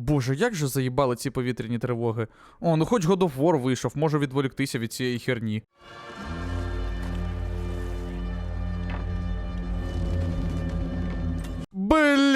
Боже, як же заїбали ці повітряні тривоги. О, ну хоч God of War вийшов, можу відволіктися від цієї херні.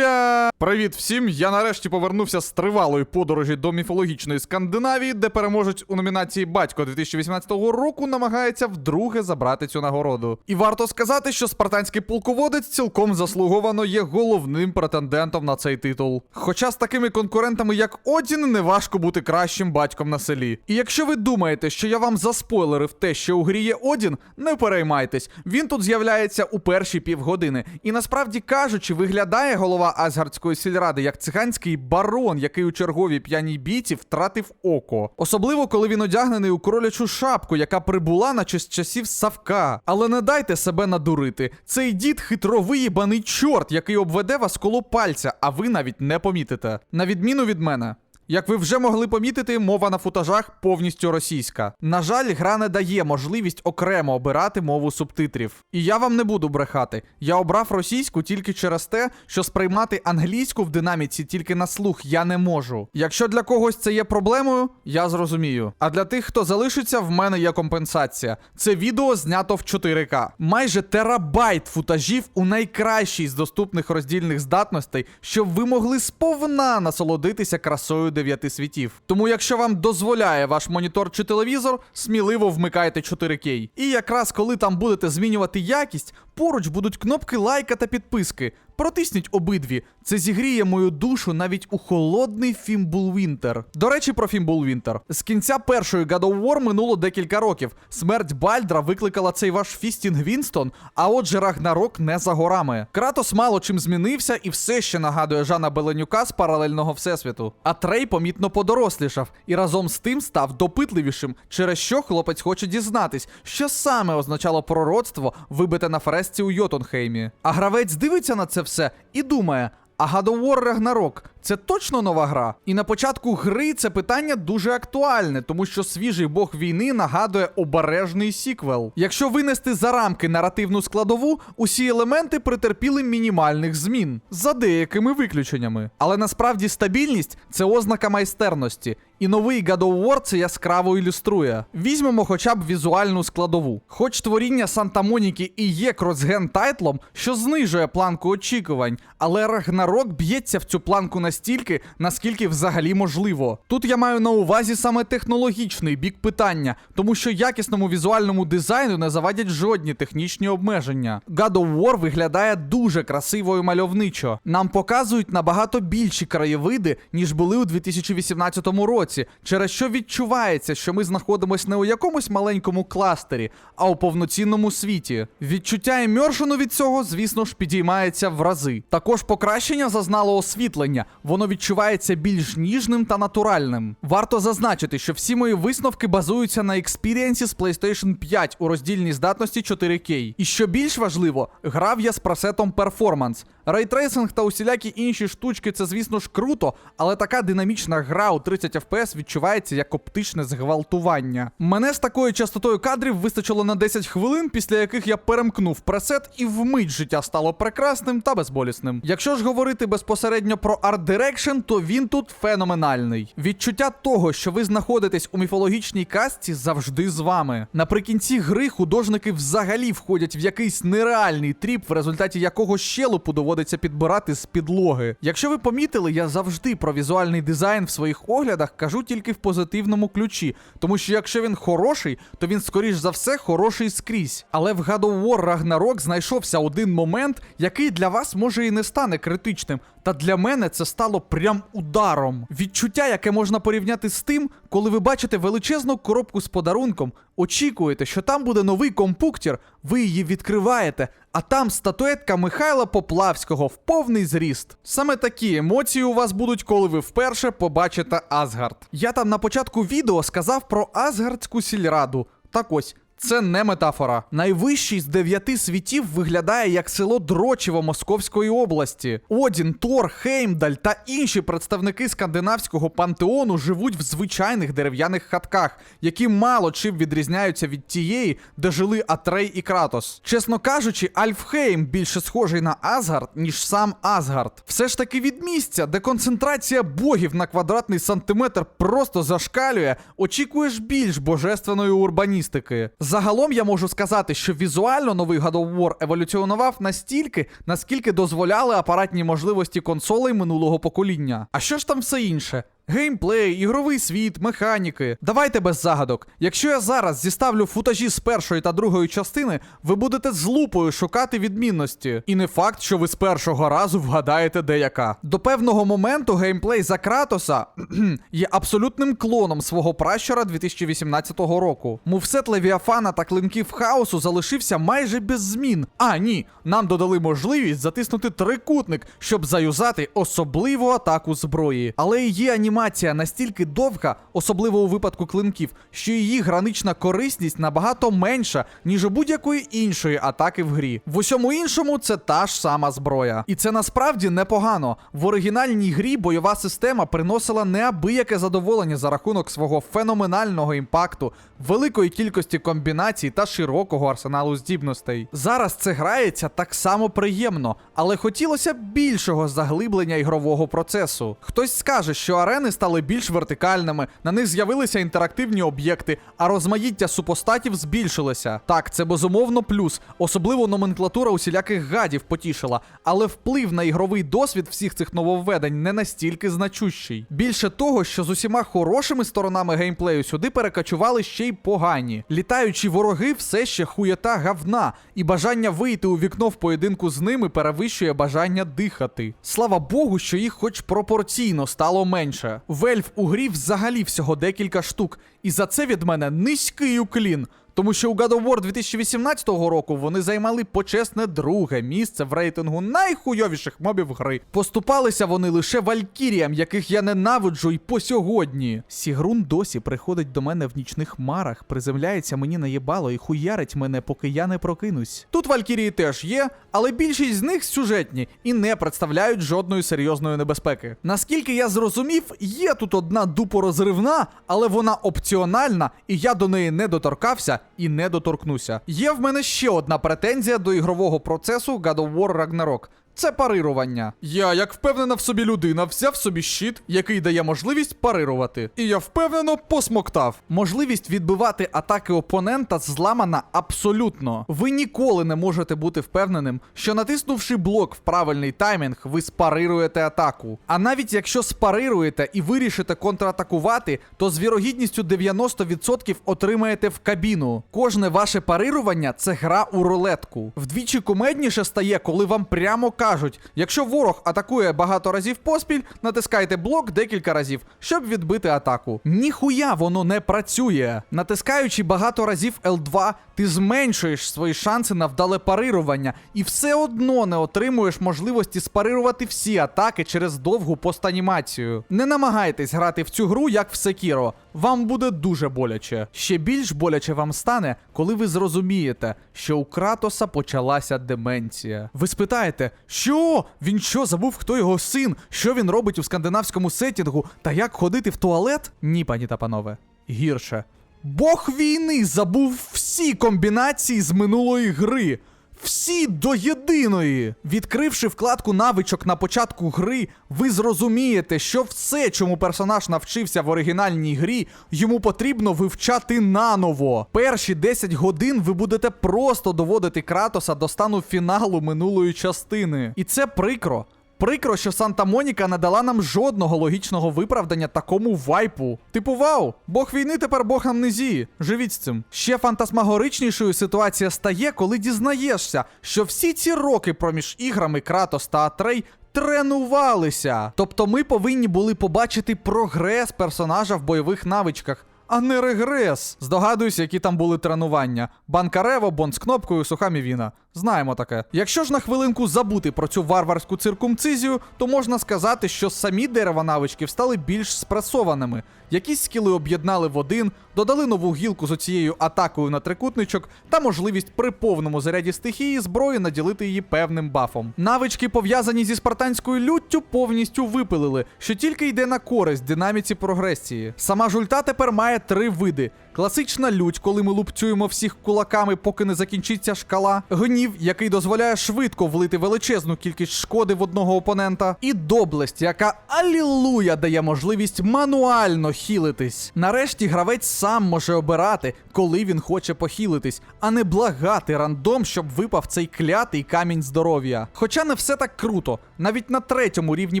Бля! Привіт всім! Я нарешті повернувся з тривалої подорожі до міфологічної Скандинавії, де переможець у номінації Батько 2018 року намагається вдруге забрати цю нагороду. І варто сказати, що спартанський полководець цілком заслуговано є головним претендентом на цей титул. Хоча з такими конкурентами, як Одін, не важко бути кращим батьком на селі. І якщо ви думаєте, що я вам заспойлерив те, що у грі є Одін, не переймайтесь. Він тут з'являється у перші півгодини. І насправді кажучи, виглядає голова Асгардської сільради як циганський барон, який у черговій п'яній бійці втратив око. Особливо, коли він одягнений у кролячу шапку, яка прибула на з часів Савка. Але не дайте себе надурити. Цей дід хитро виїбаний чорт, який обведе вас коло пальця, а ви навіть не помітите. На відміну від мене. Як ви вже могли помітити, мова на футажах повністю російська. На жаль, гра не дає можливість окремо обирати мову субтитрів. І я вам не буду брехати. Я обрав російську тільки через те, що сприймати англійську в динаміці тільки на слух я не можу. Якщо для когось це є проблемою, я зрозумію. А для тих, хто залишиться, в мене є компенсація. Це відео знято в 4К. Майже терабайт футажів у найкращій з доступних роздільних здатностей, щоб ви могли сповна насолодитися красою дев'яти світів. Тому, якщо вам дозволяє ваш монітор чи телевізор, сміливо вмикайте 4К. І якраз коли там будете змінювати якість, поруч будуть кнопки лайка та підписки. Протисніть обидві. Це зігріє мою душу навіть у холодний Фімбул Вінтер. До речі, про Фімбул Вінтер. З кінця першої God of War минуло декілька років. Смерть Бальдра викликала цей ваш Фістінг Вінстон, а отже, Рагнарок не за горами. Кратос мало чим змінився і все ще нагадує Жана Беленюка з паралельного всесвіту. А Трей помітно подорослішав і разом з тим став допитливішим, через що хлопець хоче дізнатись, що саме означало пророцтво, вибите на фресці у Йотунхеймі. А гравець дивиться на це все і думає. А God of War Ragnarok – це точно нова гра? І на початку гри це питання дуже актуальне, тому що свіжий бог війни нагадує обережний сіквел. Якщо винести за рамки наративну складову, усі елементи претерпіли мінімальних змін за деякими виключеннями. Але насправді стабільність це ознака майстерності. І новий God of War це яскраво ілюструє. Візьмемо хоча б візуальну складову. Хоч творіння Санта Моніки і є кросген тайтлом, що знижує планку очікувань, але Рагнарок б'ється в цю планку настільки, наскільки взагалі можливо. Тут я маю на увазі саме технологічний бік питання, тому що якісному візуальному дизайну не завадять жодні технічні обмеження. God of War виглядає дуже красиво і мальовничо. Нам показують набагато більші краєвиди, ніж були у 2018 році, через що відчувається, що ми знаходимося не у якомусь маленькому кластері, а у повноцінному світі. Відчуття імершену від цього, звісно ж, підіймається в рази. Також покращення зазнало освітлення, воно відчувається більш ніжним та натуральним. Варто зазначити, що всі мої висновки базуються на експірієнсі з PlayStation 5 у роздільній здатності 4К. І що більш важливо, грав я з пресетом Performance. Рейтрейсинг та усілякі інші штучки це, звісно ж, круто, але така динамічна гра у 30 FPS відчувається як оптичне зґвалтування. Мене з такою частотою кадрів вистачило на 10 хвилин, після яких я перемкнув пресет, і вмить життя стало прекрасним та безболісним. Якщо ж говорити безпосередньо про Art Direction, то він тут феноменальний. Відчуття того, що ви знаходитесь у міфологічній казці, завжди з вами. Наприкінці гри художники взагалі входять в якийсь нереальний тріп, в результаті якого щелепу доводиться підбирати з підлоги. Якщо ви помітили, я завжди про візуальний дизайн в своїх оглядах кажу тільки в позитивному ключі, тому що якщо він хороший, то він скоріш за все хороший скрізь. Але в God of War Ragnarok знайшовся один момент, який для вас може і не стане критичним. Та для мене це стало прям ударом. Відчуття, яке можна порівняти з тим, коли ви бачите величезну коробку з подарунком, очікуєте, що там буде новий компуктір, ви її відкриваєте, а там статуетка Михайла Поплавського в повний зріст. Саме такі емоції у вас будуть, коли ви вперше побачите Асгард. Я там на початку відео сказав про Асгардську сільраду. Так ось. Це не метафора. Найвищий з дев'яти світів виглядає як село Дрочево Московської області. Одін, Тор, Хеймдаль та інші представники скандинавського пантеону живуть в звичайних дерев'яних хатках, які мало чим відрізняються від тієї, де жили Атрей і Кратос. Чесно кажучи, Альфхейм більше схожий на Асгард, ніж сам Асгард. Все ж таки від місця, де концентрація богів на квадратний сантиметр просто зашкалює, очікуєш більш божественної урбаністики. Загалом я можу сказати, що візуально новий God of War еволюціонував настільки, наскільки дозволяли апаратні можливості консолей минулого покоління. А що ж там все інше? Геймплей, ігровий світ, механіки. Давайте без загадок. Якщо я зараз зіставлю футажі з першої та другої частини, ви будете з лупою шукати відмінності. І не факт, що ви з першого разу вгадаєте де яка. До певного моменту геймплей за Кратоса є абсолютним клоном свого пращура 2018 року. Мувсет Левіафана та клинків хаосу залишився майже без змін. А ні, нам додали можливість затиснути трикутник, щоб заюзати особливу атаку зброї. Але є анімація настільки довга, особливо у випадку клинків, що її гранична корисність набагато менша, ніж у будь-якої іншої атаки в грі. В усьому іншому це та ж сама зброя. І це насправді непогано. В оригінальній грі бойова система приносила неабияке задоволення за рахунок свого феноменального імпакту, великої кількості комбінацій та широкого арсеналу здібностей. Зараз це грається так само приємно, але хотілося б більшого заглиблення ігрового процесу. Хтось скаже, що арени стали більш вертикальними, на них з'явилися інтерактивні об'єкти, а розмаїття супостатів збільшилося. Так, це безумовно плюс, особливо номенклатура усіляких гадів потішила, але вплив на ігровий досвід всіх цих нововведень не настільки значущий. Більше того, що з усіма хорошими сторонами геймплею сюди перекачували ще й погані. Літаючі вороги все ще хуєта гавна, і бажання вийти у вікно в поєдинку з ними перевищує бажання дихати. Слава Богу, що їх хоч пропорційно стало менше. Вельф у грі взагалі всього декілька штук, і за це від мене низький уклін. Тому що у God of War 2018 року вони займали почесне друге місце в рейтингу найхуйовіших мобів гри. Поступалися вони лише валькіріям, яких я ненавиджу і по сьогодні. Сігрун досі приходить до мене в нічних марах, приземляється мені на єбало і хуярить мене, поки я не прокинусь. Тут валькірії теж є, але більшість з них сюжетні і не представляють жодної серйозної небезпеки. Наскільки я зрозумів, є тут одна дупорозривна, але вона опціональна, і я до неї не доторкався і не доторкнуся. Є в мене ще одна претензія до ігрового процесу God of War Ragnarok. Це парирування. Я, як впевнена в собі людина, взяв собі щит, який дає можливість парирувати. І я впевнено посмоктав. Можливість відбивати атаки опонента зламана абсолютно. Ви ніколи не можете бути впевненим, що натиснувши блок в правильний таймінг, ви спарируєте атаку. А навіть якщо спарируєте і вирішите контратакувати, то з вірогідністю 90% отримаєте в кабіну. Кожне ваше парирування це гра у рулетку. Вдвічі кумедніше стає, коли вам прямо кажуть: якщо ворог атакує багато разів поспіль, натискайте блок декілька разів, щоб відбити атаку. Ніхуя воно не працює. Натискаючи багато разів L2, ти зменшуєш свої шанси на вдале парирування, і все одно не отримуєш можливості спарирувати всі атаки через довгу постанімацію. Не намагайтесь грати в цю гру як в Sekiro. Вам буде дуже боляче. Ще більш боляче вам стане, коли ви зрозумієте, що у Кратоса почалася деменція. Ви спитаєте, що? Він що забув, хто його син? Що він робить у скандинавському сетінгу? Та як ходити в туалет? Ні, пані та панове. Гірше. Бог війни забув всі комбінації з минулої гри. Всі до єдиної. Відкривши вкладку навичок на початку гри, ви зрозумієте, що все, чому персонаж навчився в оригінальній грі, йому потрібно вивчати наново. Перші 10 годин ви будете просто доводити Кратоса до стану фіналу минулої частини. І це прикро. Прикро, що Санта Моніка не дала нам жодного логічного виправдання такому вайпу. Типу, вау, Бог війни тепер Бог амнезії. Живіть з цим. Ще фантасмагоричнішою ситуація стає, коли дізнаєшся, що всі ці роки проміж іграми Кратос та Атрей тренувалися. Тобто ми повинні були побачити прогрес персонажа в бойових навичках. А не регрес. Здогадуюсь, які там були тренування. Банкарево, бонд з кнопкою, суха мівіна. Знаємо таке. Якщо ж на хвилинку забути про цю варварську циркумцизію, то можна сказати, що самі дерева-навичків стали більш спресованими. Якісь скіли об'єднали в один, додали нову гілку з оцією атакою на трикутничок та можливість при повному заряді стихії зброї наділити її певним бафом. Навички, пов'язані зі спартанською люттю, повністю випилили, що тільки йде на користь динаміці прогресії. Сама ж ульта тепер має три види: класична лють, коли ми лупцюємо всіх кулаками, поки не закінчиться шкала, гнів, який дозволяє швидко влити величезну кількість шкоди в одного опонента, і доблесть, яка алілуя дає можливість мануально хілитись. Нарешті гравець сам може обирати, коли він хоче похилитись, а не благати рандом, щоб випав цей клятий камінь здоров'я. Хоча не все так круто. Навіть на третьому рівні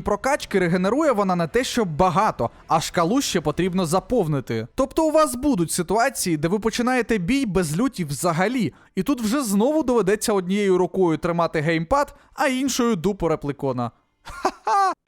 прокачки регенерує вона не те, що багато, а шкалу ще потрібно заповнити. Тобто у вас будуть ситуації, де ви починаєте бій без люті взагалі, і тут вже знову доведеться однією рукою тримати геймпад, а іншою дупу репликона.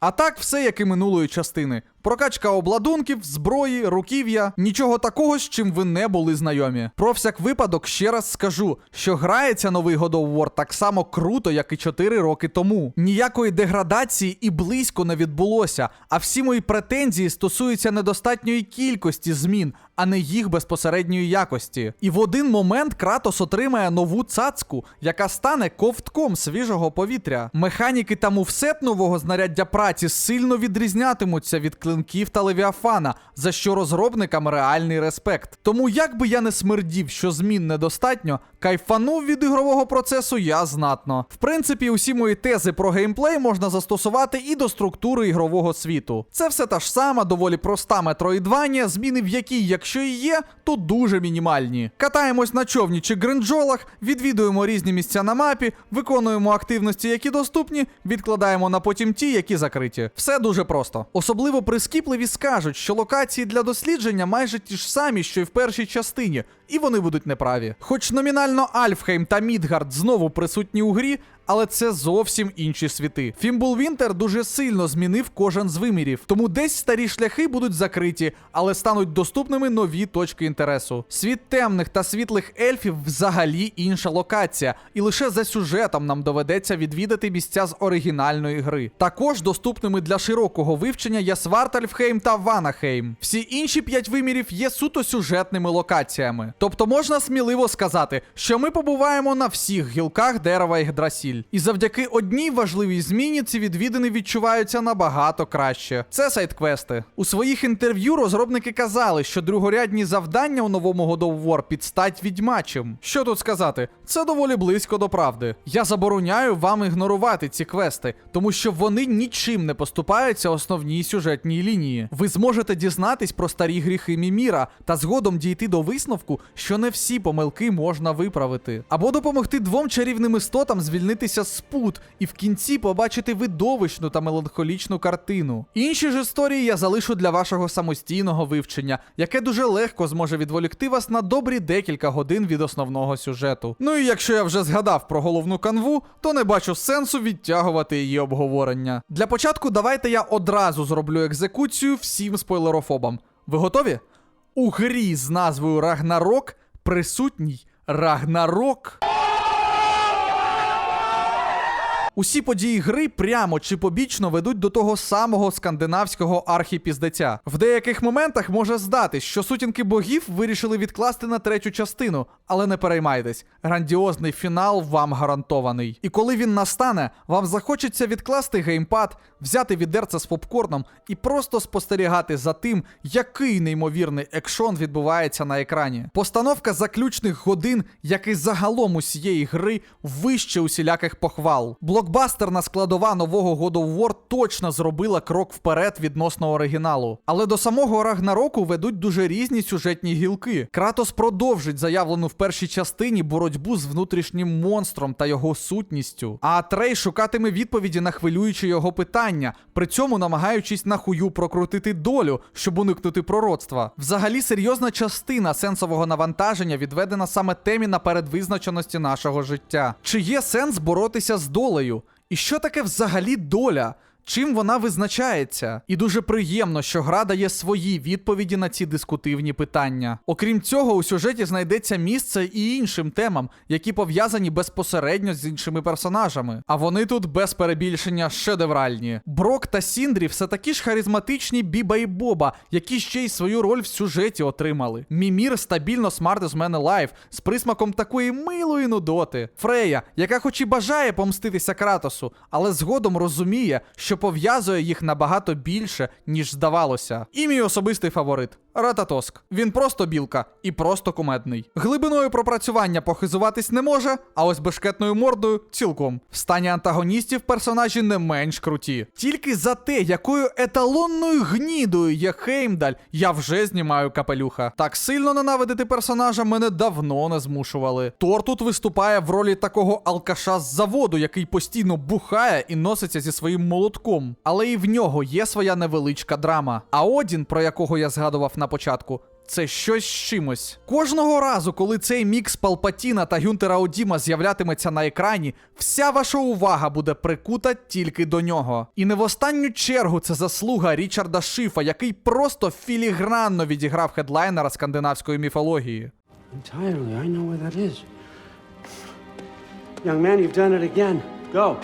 А так все як і минулої частини. Прокачка обладунків, зброї, руків'я, нічого такого, з чим ви не були знайомі. Про всяк випадок ще раз скажу, що грається новий God of War так само круто, як і 4 роки тому. Ніякої деградації і близько не відбулося, а всі мої претензії стосуються недостатньої кількості змін, а не їх безпосередньої якості. І в один момент Кратос отримає нову цацку, яка стане ковтком свіжого повітря. Механіки та мувсет нового знаряддя праці сильно відрізнятимуться від клинків та левіафана, за що розробникам реальний респект. Тому як би я не смердів, що змін недостатньо, кайфанув від ігрового процесу я знатно. В принципі, усі мої тези про геймплей можна застосувати і до структури ігрового світу. Це все та ж сама, доволі проста метроїдванія, зміни в якій, якщо і є, то дуже мінімальні. Катаємось на човні чи гринджолах, відвідуємо різні місця на мапі, виконуємо активності, які доступні, відкладаємо на потім ті, які закриті. Все дуже просто. Особливо прискіпливі скажуть, що локації для дослідження майже ті ж самі, що й в першій частині, і вони будуть неправі. Хоч номінально Альфхейм та Мідгард знову присутні у грі, але це зовсім інші світи. Фімбул Вінтер дуже сильно змінив кожен з вимірів, тому десь старі шляхи будуть закриті, але стануть доступними нові точки інтересу. Світ темних та світлих ельфів взагалі інша локація, і лише за сюжетом нам доведеться відвідати місця з оригінальної гри. Також доступними для широкого вивчення є Свартальфхейм та Ванахейм. Всі інші п'ять вимірів є суто сюжетними локаціями. Тобто можна сміливо сказати, що ми побуваємо на всіх гілках дерева Ігдрасіль. І завдяки одній важливій зміні ці відвідини відчуваються набагато краще. Це сайт-квести. У своїх інтерв'ю розробники казали, що другорядні завдання у новому God of War підстать відьмачим. Що тут сказати? Це доволі близько до правди. Я забороняю вам ігнорувати ці квести, тому що вони нічим не поступаються основній сюжетній лінії. Ви зможете дізнатись про старі гріхи Міміра та згодом дійти до висновку, що не всі помилки можна виправити, або допомогти двом чарівним істотам звільнитися з і в кінці побачити видовищну та меланхолічну картину. Інші ж історії я залишу для вашого самостійного вивчення, яке дуже легко зможе відволікти вас на добрі декілька годин від основного сюжету. Ну і якщо я вже згадав про головну канву, то не бачу сенсу відтягувати її обговорення. Для початку давайте я одразу зроблю екзекуцію всім спойлерофобам. Ви готові? У грі з назвою Рагнарок присутній Рагнарок. Усі події гри прямо чи побічно ведуть до того самого скандинавського архіпіздеця. В деяких моментах може здатись, що сутінки богів вирішили відкласти на третю частину, але не переймайтесь, грандіозний фінал вам гарантований. І коли він настане, вам захочеться відкласти геймпад, взяти відерце з попкорном і просто спостерігати за тим, який неймовірний екшон відбувається на екрані. Постановка заключних годин, як і загалом усієї гри, вище усіляких похвал. Блокбастерна складова нового God of War точно зробила крок вперед відносно оригіналу. Але до самого Рагнароку ведуть дуже різні сюжетні гілки. Кратос продовжить заявлену в першій частині боротьбу з внутрішнім монстром та його сутністю. А Атрей шукатиме відповіді на хвилюючі його питання, при цьому намагаючись на хую прокрутити долю, щоб уникнути пророцтва. Взагалі серйозна частина сенсового навантаження відведена саме темі на передвизначеності нашого життя. Чи є сенс боротися з долею? І що таке взагалі доля? Чим вона визначається? І дуже приємно, що гра дає свої відповіді на ці дискутивні питання. Окрім цього, у сюжеті знайдеться місце і іншим темам, які пов'язані безпосередньо з іншими персонажами. А вони тут без перебільшення шедевральні. Брок та Сіндрі все такі ж харизматичні Біба і Боба, які ще й свою роль в сюжеті отримали. Мімір стабільно смарт з мене лайф з присмаком такої милої нудоти. Фрея, яка хоч і бажає помститися Кратосу, але згодом розуміє, що пов'язує їх набагато більше, ніж здавалося. І мій особистий фаворит. Рататоск. Він просто білка і просто кумедний. Глибиною пропрацювання похизуватись не може, а ось бешкетною мордою цілком. В стані антагоністів персонажі не менш круті. Тільки за те, якою еталонною гнідою є Хеймдаль, я вже знімаю капелюха. Так сильно ненавидити персонажа мене давно не змушували. Тор тут виступає в ролі такого алкаша з заводу, який постійно бухає і носиться зі своїм молотком. Але і в нього є своя невеличка драма. А Одін, про якого я згадував на початку. Це щось з чимось. Кожного разу, коли цей мікс Палпатіна та Гюнтера Одіма з'являтиметься на екрані, вся ваша увага буде прикута тільки до нього. І не в останню чергу це заслуга Річарда Шифа, який просто філігранно відіграв хедлайнера скандинавської міфології. Entirely, I know where that is. Young man, you've done it again. Go.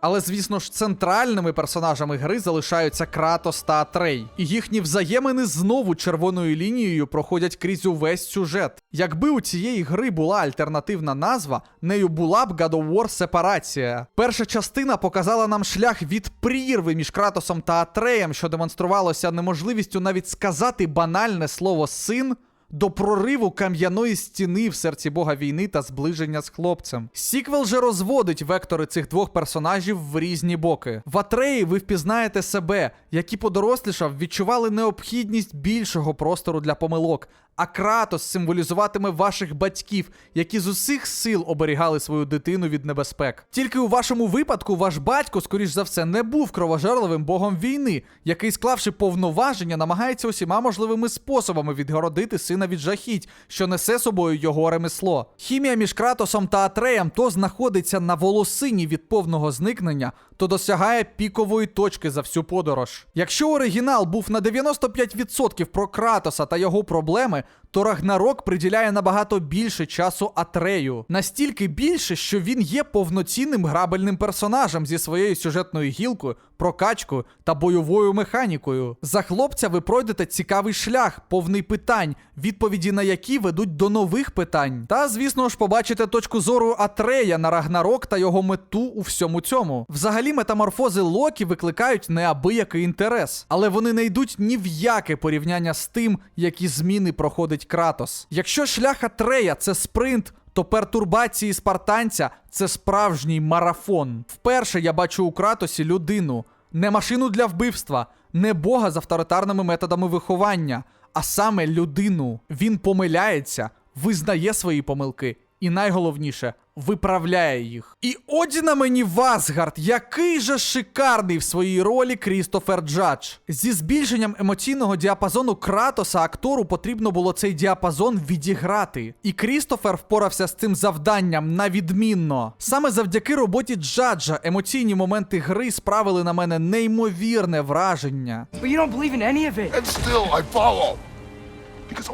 Але, звісно ж, центральними персонажами гри залишаються Кратос та Атрей. І їхні взаємини знову червоною лінією проходять крізь увесь сюжет. Якби у цієї гри була альтернативна назва, нею була б God of War Сепарація. Перша частина показала нам шлях від прірви між Кратосом та Атреєм, що демонструвалося неможливістю навіть сказати банальне слово син до прориву кам'яної стіни в серці бога війни та зближення з хлопцем. Сіквел же розводить вектори цих двох персонажів в різні боки. В Атреї ви впізнаєте себе, які подорослішав, відчували необхідність більшого простору для помилок. А Кратос символізуватиме ваших батьків, які з усіх сил оберігали свою дитину від небезпек. Тільки у вашому випадку ваш батько, скоріш за все, не був кровожерливим богом війни, який, склавши повноваження, намагається усіма можливими способами відгородити сина від жахіть, що несе собою його ремесло. Хімія між Кратосом та Атреєм то знаходиться на волосині від повного зникнення, то досягає пікової точки за всю подорож. Якщо оригінал був на 95% про Кратоса та його проблеми, то Рагнарок приділяє набагато більше часу Атрею. Настільки більше, що він є повноцінним грабельним персонажем зі своєю сюжетною гілкою, прокачкою та бойовою механікою. За хлопця ви пройдете цікавий шлях, повний питань, відповіді на які ведуть до нових питань. Та, звісно ж, побачите точку зору Атрея на Рагнарок та його мету у всьому цьому. Взагалі, метаморфози Локі викликають неабиякий інтерес, але вони не йдуть ні в яке порівняння з тим, які зміни проходить Кратос. Якщо шлях Атрея це спринт. То пертурбації спартанця це справжній марафон. Вперше я бачу у Кратосі людину, не машину для вбивства, не бога з авторитарними методами виховання, а саме людину. Він помиляється, визнає свої помилки і найголовніше виправляє їх. І Одіна мені Васгард, який же шикарний в своїй ролі Крістофер Джадж. Зі збільшенням емоційного діапазону Кратоса актору потрібно було цей діапазон відіграти. І Крістофер впорався з цим завданням на відмінно. Саме завдяки роботі Джаджа емоційні моменти гри справили на мене неймовірне враження. But you don't believe in any of it. And still I follow. Because.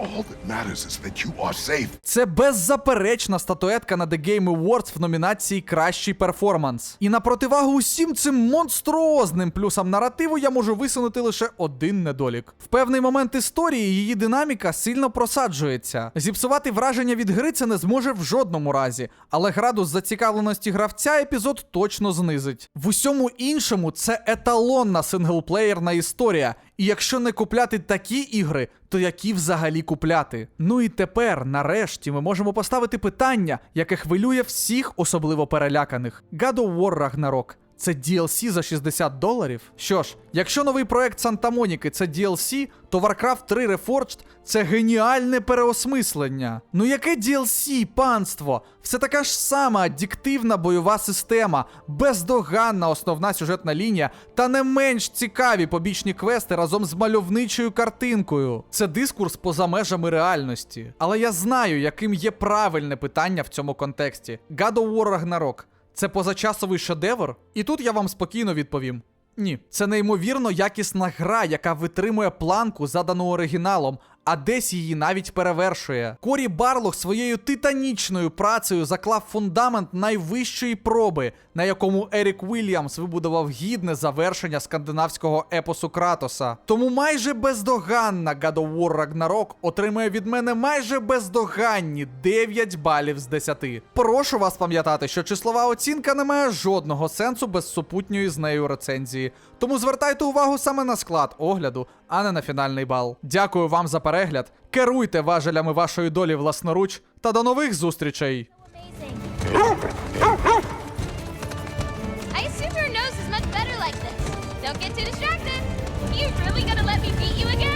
Це беззаперечна статуетка на The Game Awards в номінації Кращий перформанс. І на противагу усім цим монструозним плюсам наративу я можу висунути лише один недолік. В певний момент історії її динаміка сильно просаджується. Зіпсувати враження від гри це не зможе в жодному разі, але градус зацікавленості гравця епізод точно знизить. В усьому іншому це еталонна синглплеєрна історія. І якщо не купляти такі ігри, то які взагалі купляти? Ну і тепер, нарешті, ми можемо поставити питання, яке хвилює всіх, особливо переляканих. God of War Ragnarok – це DLC за 60 доларів? Що ж, якщо новий проект Санта Моніки це DLC, то Warcraft 3 Reforged – це геніальне переосмислення. Ну яке DLC, панство? Все така ж сама аддіктивна бойова система, бездоганна основна сюжетна лінія та не менш цікаві побічні квести разом з мальовничою картинкою. Це дискурс поза межами реальності. Але я знаю, яким є правильне питання в цьому контексті. God of War Ragnarok – це позачасовий шедевр? І тут я вам спокійно відповім: Ні, це неймовірно якісна гра, яка витримує планку, задану оригіналом, а десь її навіть перевершує. Корі Барлох своєю титанічною працею заклав фундамент найвищої проби, на якому Ерік Вільямс вибудував гідне завершення скандинавського епосу Кратоса. Тому майже бездоганна God of War Ragnarok отримує від мене майже бездоганні 9 балів з 10. Прошу вас пам'ятати, що числова оцінка не має жодного сенсу без супутньої з нею рецензії. Тому звертайте увагу саме на склад огляду, а не на фінальний бал. Дякую вам за перегляд. Керуйте важелями вашої долі власноруч та до нових зустрічей! Don't get too distracted. You really gonna let me beat you again?